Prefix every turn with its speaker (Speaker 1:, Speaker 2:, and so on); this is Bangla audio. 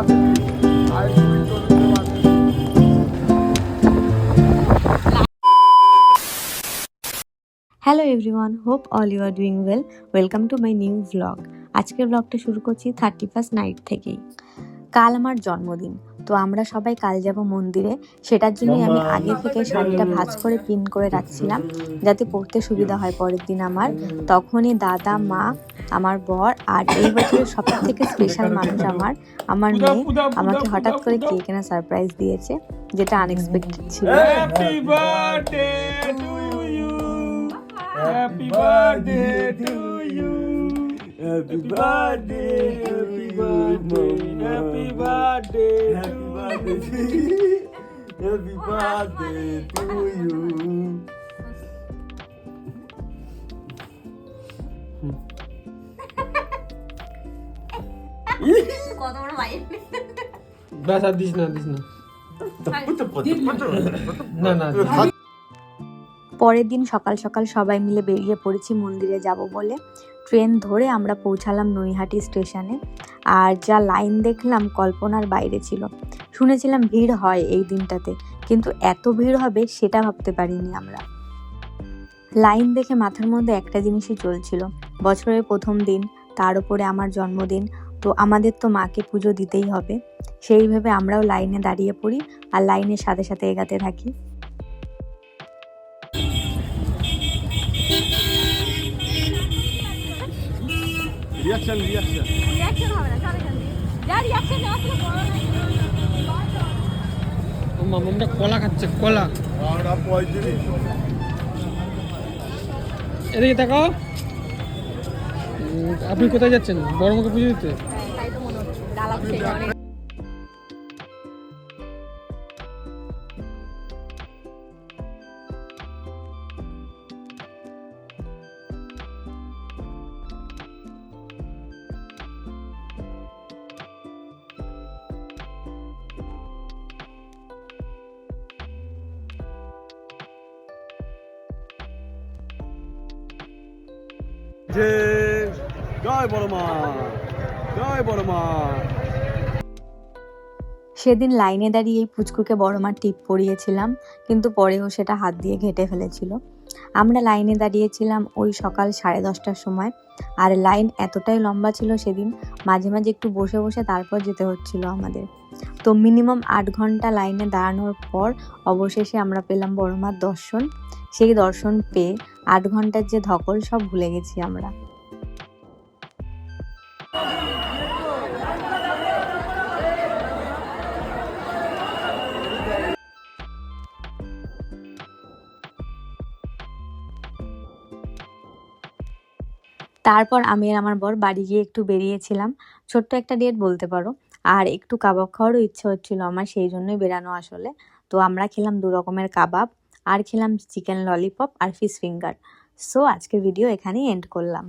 Speaker 1: Hello everyone hope all you are doing well welcome to my new vlog আজকের ব্লগটা শুরু করছি থার্টি ফার্স্ট নাইট থেকেই। কাল আমার জন্মদিন। তো আমরা সবাই কাল যাব মন্দিরে। সেটার জন্যই আমি আগে থেকে শাড়িটা ভাঁজ করে পিন করে রাখছিলাম যাতে পরতে সুবিধা হয় পরের দিন আমার। তখনই দাদা মা আমার বর আর এই বছরের সব থেকে স্পেশাল মানুষ আমার আমার মেয়ে আমাকে হঠাৎ করে কেক এনে সারপ্রাইজ দিয়েছে যেটা আনএক্সপেক্টেড ছিল।
Speaker 2: Happy birthday to you. Happy birthday. Happy birthday, happy birthday, happy birthday, happy birthday, to you.
Speaker 1: কত বড় বাইক
Speaker 2: ব্যাস আর দিস না দিস না না না
Speaker 1: পরের দিন সকাল সকাল সবাই মিলে বেরিয়ে পড়েছি মন্দিরে যাব বলে। ট্রেন ধরে আমরা পৌঁছালাম নৈহাটি স্টেশনে। আর যা লাইন দেখলাম কল্পনার বাইরে ছিল। শুনেছিলাম ভিড় হয় এই দিনটাতে, কিন্তু এত ভিড় হবে সেটা ভাবতে পারিনি আমরা। লাইন দেখে মাথার মধ্যে একটা জিনিসই চলছিল। বছরের প্রথম দিন, তার উপরে আমার জন্মদিন, তো আমাদের তো মাকে পুজো দিতেই হবে। সেইভাবে আমরাও লাইনে দাঁড়িয়ে পড়ি আর লাইনের সাথে সাথে এগাতে থাকি।
Speaker 3: রিয়াকশন রিয়াকশন
Speaker 2: ও মামাটা কলা খাচ্ছে কলা।
Speaker 3: পঁয়ত্রিশ।
Speaker 2: এদিকে তাকাও। আপনি কোথায় যাচ্ছেন? বড় মুখে পুজো দিতে?
Speaker 3: যে জয় বড় মা জয় বড় মা
Speaker 1: সেদিন লাইনে দাঁড়িয়ে এই পুচকুকে বড় মার টিপ পরিয়েছিলাম, কিন্তু পরেও সেটা হাত দিয়ে ঘেটে ফেলেছিল। আমরা লাইনে দাঁড়িয়েছিলাম ওই সকাল সাড়ে দশটার সময়, আর লাইন এতটাই লম্বা ছিল সেদিন, মাঝে মাঝে একটু বসে বসে তারপর যেতে হচ্ছিল আমাদের। তো মিনিমাম আট ঘণ্টা লাইনে দাঁড়ানোর পর অবশেষে আমরা পেলাম বড়মার দর্শন। সেই দর্শন পেয়ে আট ঘণ্টার যে ধকল সব ভুলে গেছি আমরা। তারপর আমি আর আমার বর বাড়ি গিয়ে একটু বেরিয়েছিলাম। ছোট্ট একটা ডেট বলতে পারো। আর একটু কাবাব খাওয়ারও ইচ্ছে হচ্ছিল আমার, সেই জন্যই বেরানো আসলে। তো আমরা খেলাম দু রকমের কাবাব। আর খেলাম চিকেন ললিপপ আর ফিশ ফিঙ্গার সো আজকের ভিডিও এখানেই এন্ড করলাম।